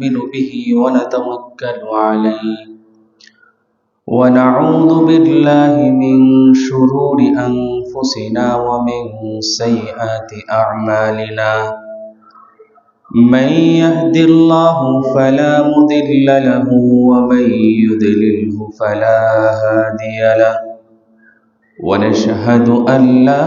نؤمن به ونتوكل عليه. ونعوذ بالله من شرور أنفسنا ومن سيئات أعمالنا. من يهد الله فلا مضل له ومن يضلله فلا هادي له. ونشهد أن لا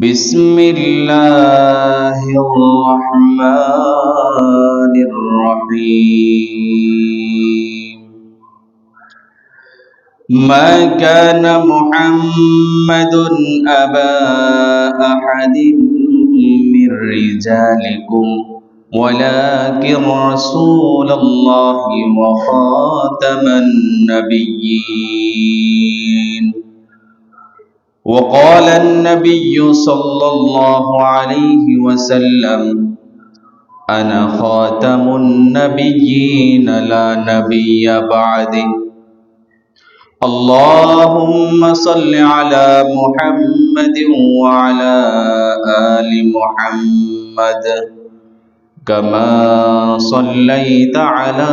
بسم الله الرحمن الرحيم. ما كان محمد أبا أحد من رجالكم ولكن رسول الله وخاتم النبيين. وقال النبي صلى الله عليه وسلم أنا خاتم النبيين لا نبي بعدي. اللهم صل على محمد وعلى آل محمد كما صليت على